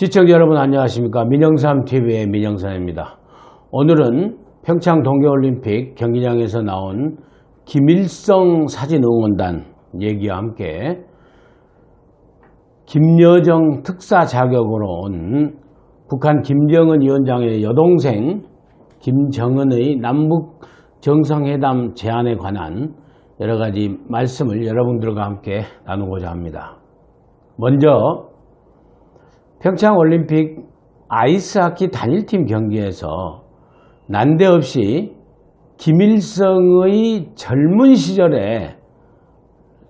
시청자 여러분 안녕하십니까 민영삼TV의 민영삼입니다. 오늘은 평창 동계올림픽 경기장에서 나온 김일성 사진 응원단 얘기와 함께 김여정 특사 자격으로 온 북한 김정은 위원장의 여동생 김정은의 남북 정상회담 제안에 관한 여러 가지 말씀을 여러분들과 함께 나누고자 합니다. 먼저 평창 올림픽 아이스하키 단일팀 경기에서 난데없이 김일성의 젊은 시절에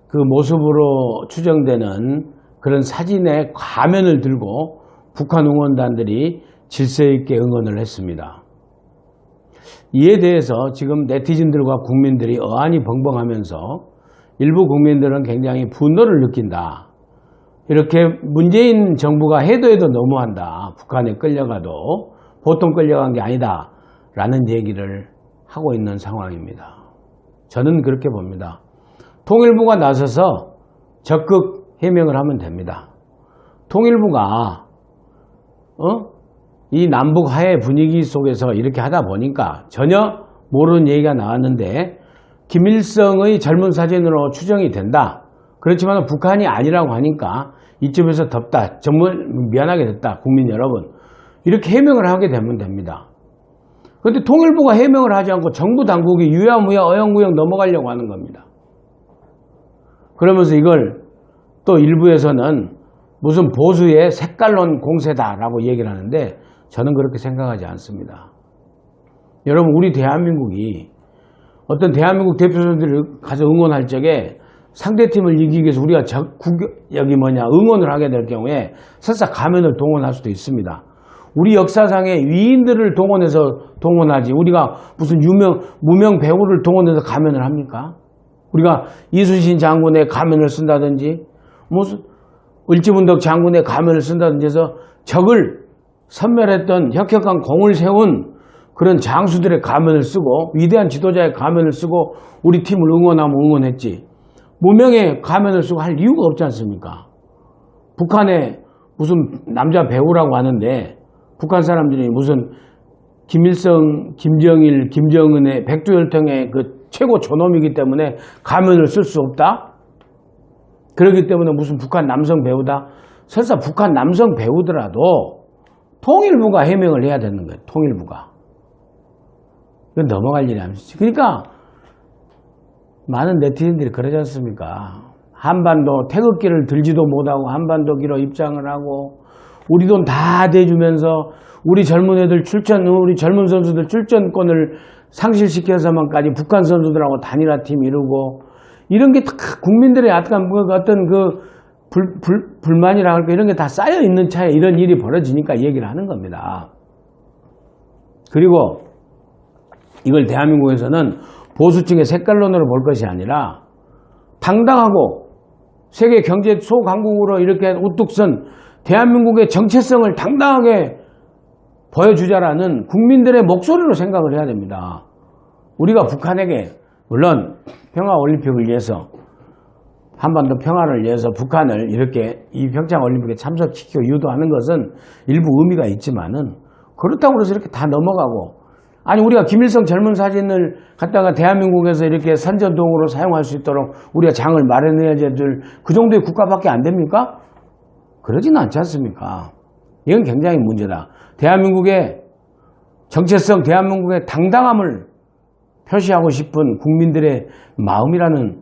그 모습으로 추정되는 그런 사진의 가면을 들고 북한 응원단들이 질서 있게 응원을 했습니다. 이에 대해서 지금 네티즌들과 국민들이 어안이 벙벙하면서 일부 국민들은 굉장히 분노를 느낀다. 이렇게 문재인 정부가 해도 해도 너무한다. 북한에 끌려가도 보통 끌려간 게 아니다. 라는 얘기를 하고 있는 상황입니다. 저는 그렇게 봅니다. 통일부가 나서서 적극 해명을 하면 됩니다. 통일부가 어? 이 남북 화해 분위기 속에서 이렇게 하다 보니까 전혀 모르는 얘기가 나왔는데 김일성의 젊은 사진으로 추정이 된다. 그렇지만 북한이 아니라고 하니까 이쯤에서 덥다. 정말 미안하게 됐다. 국민 여러분. 이렇게 해명을 하게 되면 됩니다. 그런데 통일부가 해명을 하지 않고 정부 당국이 유야무야 어영무영 넘어가려고 하는 겁니다. 그러면서 이걸 또 일부에서는 무슨 보수의 색깔론 공세다라고 얘기를 하는데 저는 그렇게 생각하지 않습니다. 여러분 우리 대한민국이 어떤 대한민국 대표 선수들을 가서 응원할 적에 상대팀을 이기기 위해서 우리가 적, 국, 여기 뭐냐 응원을 하게 될 경우에 설사 가면을 동원할 수도 있습니다. 우리 역사상의 위인들을 동원해서 동원하지 우리가 무슨 유명 무명 배우를 동원해서 가면을 합니까? 우리가 이순신 장군의 가면을 쓴다든지 무슨 을지문덕 장군의 가면을 쓴다든지 해서 적을 선멸했던 혁혁한 공을 세운 그런 장수들의 가면을 쓰고 위대한 지도자의 가면을 쓰고 우리 팀을 응원하면 응원했지 무명의 가면을 쓰고 할 이유가 없지 않습니까? 북한에 무슨 남자 배우라고 하는데 북한 사람들이 무슨 김일성, 김정일, 김정은의 백두혈통의 그 최고 존엄이기 때문에 가면을 쓸 수 없다? 그렇기 때문에 무슨 북한 남성 배우다? 설사 북한 남성 배우더라도 통일부가 해명을 해야 되는 거예요. 통일부가. 이건 넘어갈 일이 아니지. 그러니까 많은 네티즌들이 그러지 않습니까? 한반도 태극기를 들지도 못하고 한반도기로 입장을 하고 우리 돈 다 대주면서 우리 젊은 애들 출전, 우리 젊은 선수들 출전권을 상실시켜서만까지 북한 선수들하고 단일화 팀 이루고 이런 게 다 국민들의 약간 뭐 어떤 그 불, 불, 불만이라 할까 이런 게 다 쌓여 있는 차에 이런 일이 벌어지니까 얘기를 하는 겁니다. 그리고 이걸 대한민국에서는 보수층의 색깔론으로 볼 것이 아니라 당당하고 세계 경제 소강국으로 이렇게 우뚝 선 대한민국의 정체성을 당당하게 보여주자라는 국민들의 목소리로 생각을 해야 됩니다. 우리가 북한에게 물론 평화올림픽을 위해서 한반도 평화를 위해서 북한을 이렇게 이 평창올림픽에 참석시키고 유도하는 것은 일부 의미가 있지만은 그렇다고 해서 이렇게 다 넘어가고 아니 우리가 김일성 젊은 사진을 갖다가 대한민국에서 이렇게 선전동으로 사용할 수 있도록 우리가 장을 마련해야 될 그 정도의 국가밖에 안 됩니까? 그러지는 않지 않습니까? 이건 굉장히 문제다. 대한민국의 정체성, 대한민국의 당당함을 표시하고 싶은 국민들의 마음이라는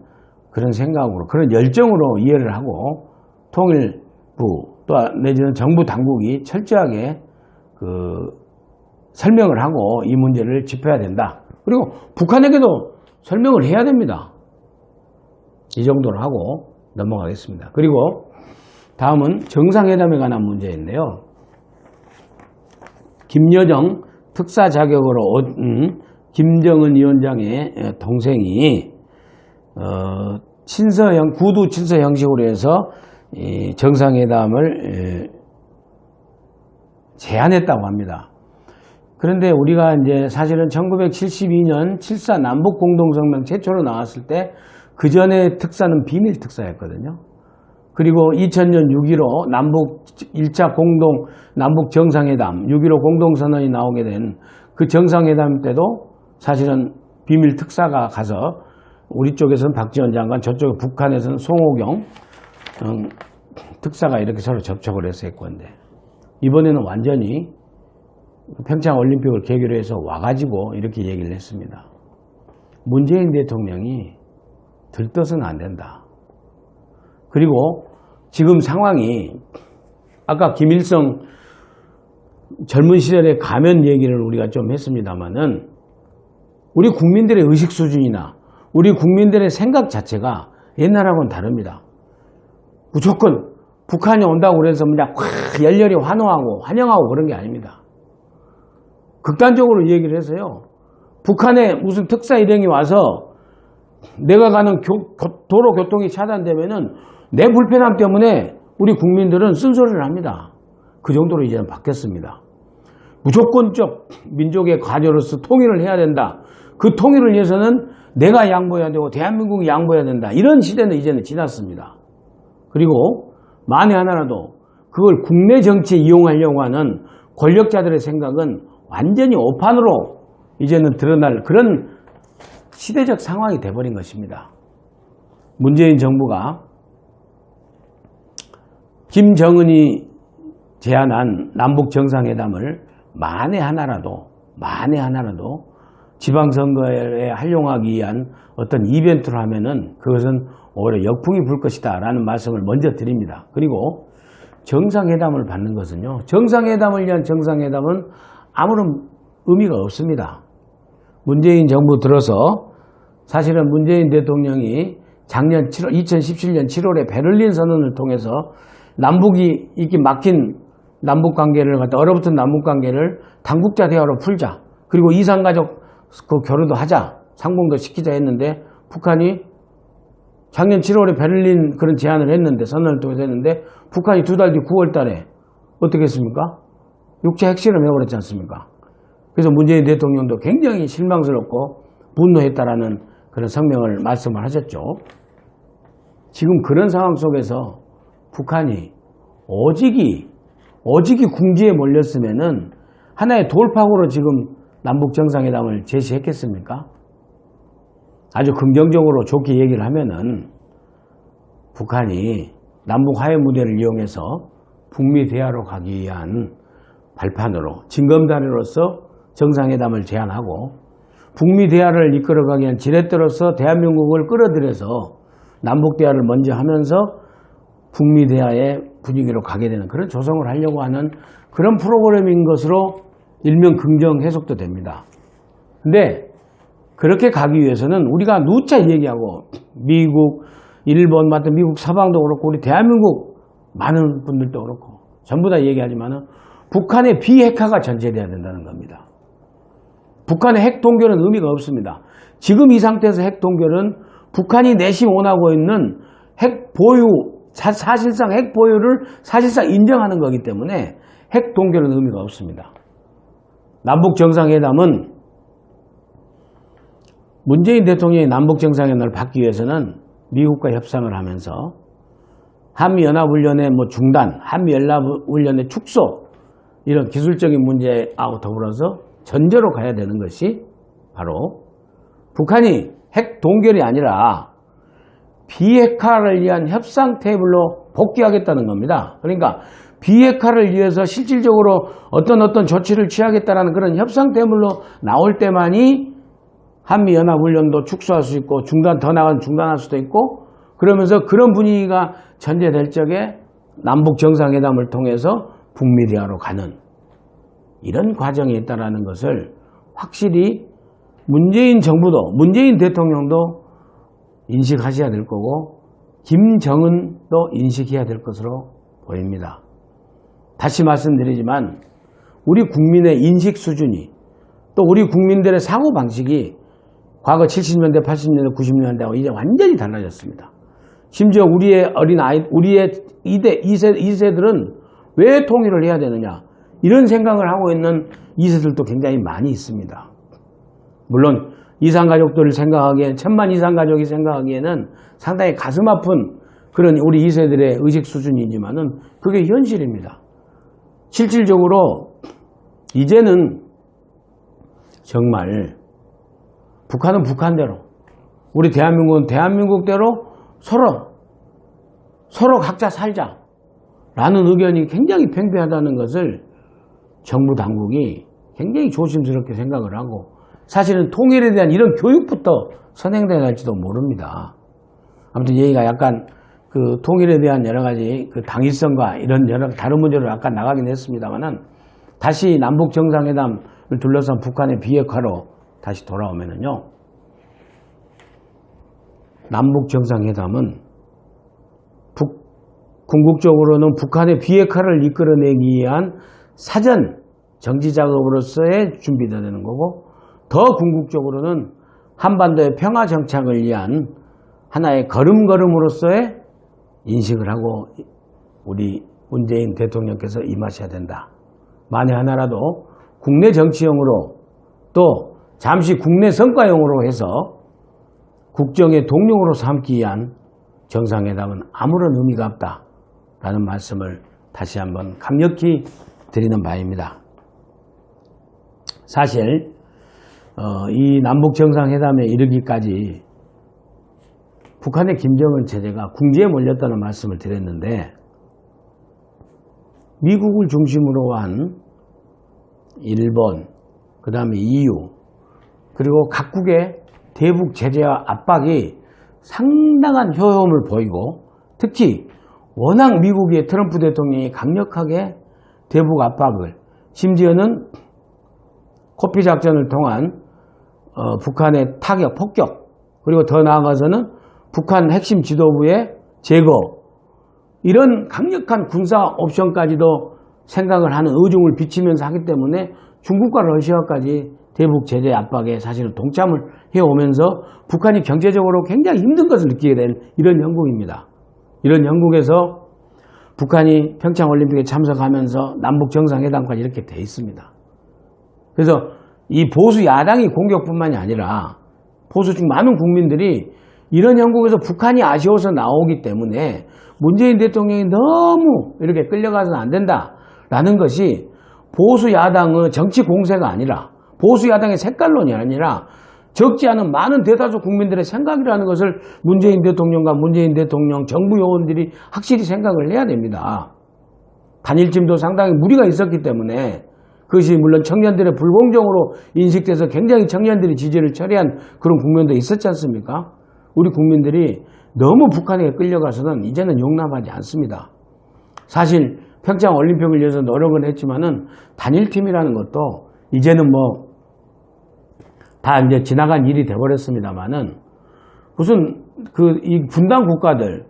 그런 생각으로, 그런 열정으로 이해를 하고 통일부 또 내지는 정부 당국이 철저하게 그 설명을 하고 이 문제를 짚어야 된다. 그리고 북한에게도 설명을 해야 됩니다. 이 정도로 하고 넘어가겠습니다. 그리고 다음은 정상회담에 관한 문제인데요. 김여정 특사 자격으로 온 김정은 위원장의 동생이 어, 친서형 구두 친서 형식으로 해서 정상회담을 제안했다고 합니다. 그런데 우리가 이제 사실은 1972년 7사 남북 공동성명 최초로 나왔을 때 그 전에 특사는 비밀 특사였거든요. 그리고 2000년 6.15 남북 1차 공동 남북 정상회담 6.15 공동선언이 나오게 된 그 정상회담 때도 사실은 비밀 특사가 가서 우리 쪽에서는 박지원 장관 저쪽 북한에서는 송호경 음, 특사가 이렇게 서로 접촉을 해서 했건데 이번에는 완전히 평창 올림픽을 계기로 해서 와가지고 이렇게 얘기를 했습니다. 문재인 대통령이 들떠서는 안 된다. 그리고 지금 상황이 아까 김일성 젊은 시절의 가면 얘기를 우리가 좀 했습니다만은 우리 국민들의 의식 수준이나 우리 국민들의 생각 자체가 옛날하고는 다릅니다. 무조건 북한이 온다고 그래서 그냥 확 열렬히 환호하고 환영하고 그런 게 아닙니다. 극단적으로 얘기를 해서요. 북한에 무슨 특사 일행이 와서 내가 가는 교- 교- 도로 교통이 차단되면은 내 불편함 때문에 우리 국민들은 쓴소리를 합니다. 그 정도로 이제는 바뀌었습니다. 무조건적 민족의 과제로서 통일을 해야 된다. 그 통일을 위해서는 내가 양보해야 되고 대한민국이 양보해야 된다. 이런 시대는 이제는 지났습니다. 그리고 만에 하나라도 그걸 국내 정치에 이용하려고 하는 권력자들의 생각은 완전히 오판으로 이제는 드러날 그런 시대적 상황이 돼버린 것입니다. 문재인 정부가 김정은이 제안한 남북 정상회담을 만에 하나라도 만에 하나라도 지방선거에 활용하기 위한 어떤 이벤트로 하면은 그것은 오히려 역풍이 불 것이다 라는 말씀을 먼저 드립니다. 그리고 정상회담을 받는 것은요. 정상회담을 위한 정상회담은 아무런 의미가 없습니다. 문재인 정부 들어서 사실은 문재인 대통령이 작년 7월, 2017년 7월에 베를린 선언을 통해서 남북이 이렇게 막힌 남북 관계를 갖다 얼어붙은 남북 관계를 당국자 대화로 풀자. 그리고 이산가족 그 결혼도 하자. 상봉도 시키자 했는데 북한이 작년 7월에 베를린 그런 제안을 했는데 선언을 통해서 했는데 북한이 두 달 뒤 9월 달에 어떻게 했습니까? 육체 핵실험 해버렸지 않습니까? 그래서 문재인 대통령도 굉장히 실망스럽고 분노했다라는 그런 성명을 말씀을 하셨죠. 지금 그런 상황 속에서 북한이 오직이 오직이 궁지에 몰렸으면은 하나의 돌파구로 지금 남북 정상회담을 제시했겠습니까? 아주 긍정적으로 좋게 얘기를 하면은 북한이 남북 화해 무대를 이용해서 북미 대화로 가기 위한 발판으로 징검다리로서 정상회담을 제안하고 북미 대화를 이끌어가기 위한 지렛대로서 대한민국을 끌어들여서 남북 대화를 먼저 하면서 북미 대화의 분위기로 가게 되는 그런 조성을 하려고 하는 그런 프로그램인 것으로 일명 긍정 해석도 됩니다. 근데 그렇게 가기 위해서는 우리가 누차 얘기하고 미국, 일본, 미국 서방도 그렇고 우리 대한민국 많은 분들도 그렇고 전부 다 얘기하지만은 북한의 비핵화가 전제돼야 된다는 겁니다. 북한의 핵 동결은 의미가 없습니다. 지금 이 상태에서 핵 동결은 북한이 내심 원하고 있는 핵 보유, 사, 사실상 핵 보유를 사실상 인정하는 거기 때문에 핵 동결은 의미가 없습니다. 남북 정상회담은 문재인 대통령이 남북 정상회담을 받기 위해서는 미국과 협상을 하면서 한미연합훈련의 뭐 중단, 한미연합훈련의 축소 이런 기술적인 문제하고 더불어서 전제로 가야 되는 것이 바로 북한이 핵 동결이 아니라 비핵화를 위한 협상 테이블로 복귀하겠다는 겁니다. 그러니까 비핵화를 위해서 실질적으로 어떤 어떤 조치를 취하겠다는 그런 협상 테이블로 나올 때만이 한미연합훈련도 축소할 수 있고 중단 더 나가면 중단할 수도 있고 그러면서 그런 분위기가 전제될 적에 남북 정상회담을 통해서 북미 대화로 가는 이런 과정이 있다는 것을 확실히 문재인 정부도 문재인 대통령도 인식하셔야 될 거고 김정은도 인식해야 될 것으로 보입니다. 다시 말씀드리지만 우리 국민의 인식 수준이 또 우리 국민들의 사고 방식이 과거 70년대, 80년대, 90년대하고 이제 완전히 달라졌습니다. 심지어 우리의 어린 아이, 우리의 2대, 2세, 2세들은 왜 통일을 해야 되느냐. 이런 생각을 하고 있는 2세들도 굉장히 많이 있습니다. 물론 이상 가족들을 생각하기엔, 천만 이상 가족이 생각하기에는 상당히 가슴 아픈 그런 우리 2세들의 의식 수준이지만은 그게 현실입니다. 실질적으로 이제는 정말 북한은 북한대로 우리 대한민국은 대한민국대로 서로 서로 각자 살자라는 의견이 굉장히 팽배하다는 것을 정부 당국이 굉장히 조심스럽게 생각을 하고 사실은 통일에 대한 이런 교육부터 선행돼야 할지도 모릅니다. 아무튼 얘기가 약간 그 통일에 대한 여러 가지 그 당위성과 이런 여러 다른 문제로 약간 나가긴 했습니다만은 다시 남북 정상회담을 둘러싼 북한의 비핵화로 다시 돌아오면은요. 남북 정상회담은 북, 궁극적으로는 북한의 비핵화를 이끌어내기 위한 사전 정지 작업으로서의 준비가 되는 거고 더 궁극적으로는 한반도의 평화 정착을 위한 하나의 걸음걸음으로서의 인식을 하고 우리 문재인 대통령께서 임하셔야 된다. 만에 하나라도 국내 정치용으로 또 잠시 국내 성과용으로 해서 국정의 동력으로 삼기 위한 정상회담은 아무런 의미가 없다라는 말씀을 다시 한번 강력히 드리는 바입니다. 사실 어, 이 남북 정상회담에 이르기까지 북한의 김정은 체제가 궁지에 몰렸다는 말씀을 드렸는데 미국을 중심으로 한 일본, 그 다음에 EU, 그리고 각국의 대북 제재와 압박이 상당한 효험을 보이고 특히 워낙 미국의 트럼프 대통령이 강력하게 대북 압박을 심지어는 코피 작전을 통한 어, 북한의 타격, 폭격 그리고 더 나아가서는 북한 핵심 지도부의 제거 이런 강력한 군사 옵션까지도 생각을 하는 의중을 비치면서 하기 때문에 중국과 러시아까지 대북 제재 압박에 사실은 동참을 해오면서 북한이 경제적으로 굉장히 힘든 것을 느끼게 된 이런 영국입니다. 이런 영국에서 북한이 평창올림픽에 참석하면서 남북 정상회담까지 이렇게 돼 있습니다. 그래서 이 보수 야당이 공격뿐만이 아니라 보수 중 많은 국민들이 이런 영국에서 북한이 아쉬워서 나오기 때문에 문재인 대통령이 너무 이렇게 끌려가서는 안 된다라는 것이 보수 야당의 정치 공세가 아니라 보수 야당의 색깔론이 아니라 적지 않은 많은 대다수 국민들의 생각이라는 것을 문재인 대통령과 문재인 대통령 정부 요원들이 확실히 생각을 해야 됩니다. 단일팀도 상당히 무리가 있었기 때문에 그것이 물론 청년들의 불공정으로 인식돼서 굉장히 청년들이 지지를 처리한 그런 국면도 있었지 않습니까? 우리 국민들이 너무 북한에 끌려가서는 이제는 용납하지 않습니다. 사실 평창 올림픽을 위해서 노력은 했지만은 단일팀이라는 것도 이제는 뭐 다 이제 지나간 일이 돼버렸습니다만은 무슨 그 이 분단 국가들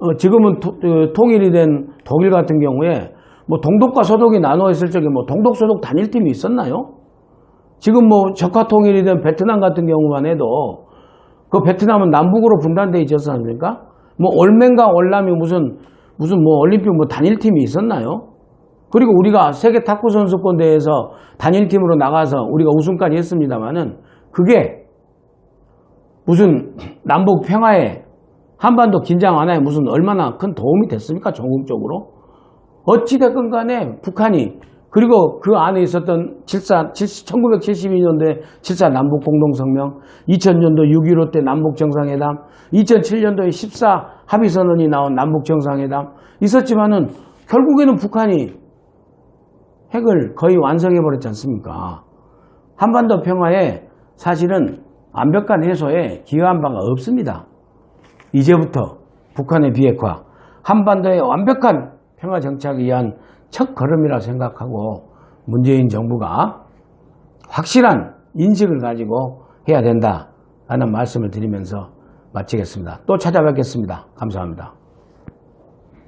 어 지금은 토, 어, 통일이 된 독일 같은 경우에 뭐 동독과 서독이 나눠 있을 적에 뭐 동독 서독 단일 팀이 있었나요? 지금 뭐 적화 통일이 된 베트남 같은 경우만 해도 그 베트남은 남북으로 분단돼 있지 않습니까? 뭐 올맹과 올남이 무슨 무슨 뭐 올림픽 뭐 단일 팀이 있었나요? 그리고 우리가 세계 탁구 선수권 대회에서 단일 팀으로 나가서 우리가 우승까지 했습니다만은 그게 무슨 남북 평화에 한반도 긴장 완화에 무슨 얼마나 큰 도움이 됐습니까? 전국적으로? 어찌됐건 간에 북한이 그리고 그 안에 있었던 74, 1972년도에 74 남북 공동성명, 2000년도 6.15 때 남북 정상회담, 2007년도에 14 합의선언이 나온 남북 정상회담 있었지만은 결국에는 북한이 핵을 거의 완성해 버렸지 않습니까? 한반도 평화에 사실은 완벽한 해소에 기여한 바가 없습니다. 이제부터 북한의 비핵화, 한반도의 완벽한 평화 정착을 위한 첫 걸음이라 생각하고 문재인 정부가 확실한 인식을 가지고 해야 된다라는 말씀을 드리면서 마치겠습니다. 또 찾아뵙겠습니다. 감사합니다.